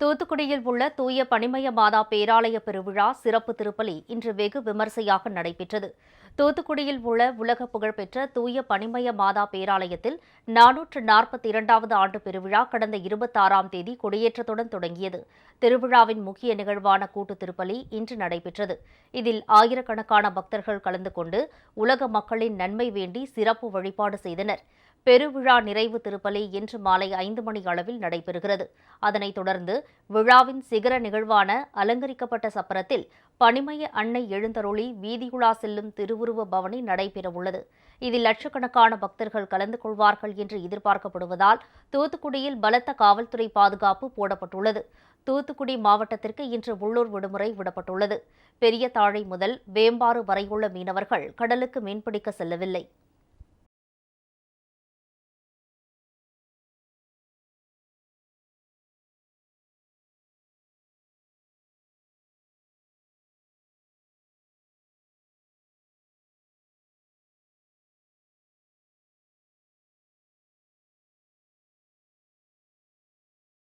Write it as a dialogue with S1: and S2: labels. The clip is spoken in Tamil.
S1: தூத்துக்குடியில் உள்ள தூய பனிமய மாதா பேராலய பெருவிழா சிறப்பு திருப்பலி இன்று வெகு விமர்சையாக நடைபெற்றது. தூத்துக்குடியில் உள்ள உலக புகழ்பெற்ற தூய பனிமய மாதா பேராலயத்தில் நானூற்று நாற்பத்தி இரண்டாவது ஆண்டு பெருவிழா கடந்த இருபத்தாறாம் தேதி கொடியேற்றத்துடன் தொடங்கியது. திருவிழாவின் முக்கிய நிகழ்வான கூட்டு திருப்பலி இன்று நடைபெற்றது. இதில் ஆயிரக்கணக்கான பக்தர்கள் கலந்து கொண்டு உலக மக்களின் நன்மை வேண்டி சிறப்பு வழிபாடு செய்தனர். பெருவிழா நிறைவு திருப்பலி இன்று மாலை ஐந்து மணி அளவில் நடைபெறுகிறது. அதனைத் தொடர்ந்து விழாவின் சிகர நிகழ்வான அலங்கரிக்கப்பட்ட சப்பரத்தில் பனிமய அன்னை எழுந்தருளி வீதியுலா செல்லும் திருவுருவ பவனி நடைபெறவுள்ளது. இதில் லட்சக்கணக்கான பக்தர்கள் கலந்து கொள்வார்கள் என்று எதிர்பார்க்கப்படுவதால் தூத்துக்குடியில் பலத்த காவல்துறை பாதுகாப்பு போடப்பட்டுள்ளது. தூத்துக்குடி மாவட்டத்திற்கு இன்று உள்ளூர் விடுமுறை விடப்பட்டுள்ளது. பெரிய தாழை முதல் வேம்பாறு வரையுள்ள மீனவர்கள் கடலுக்கு மீன்பிடிக்க செல்லவில்லை.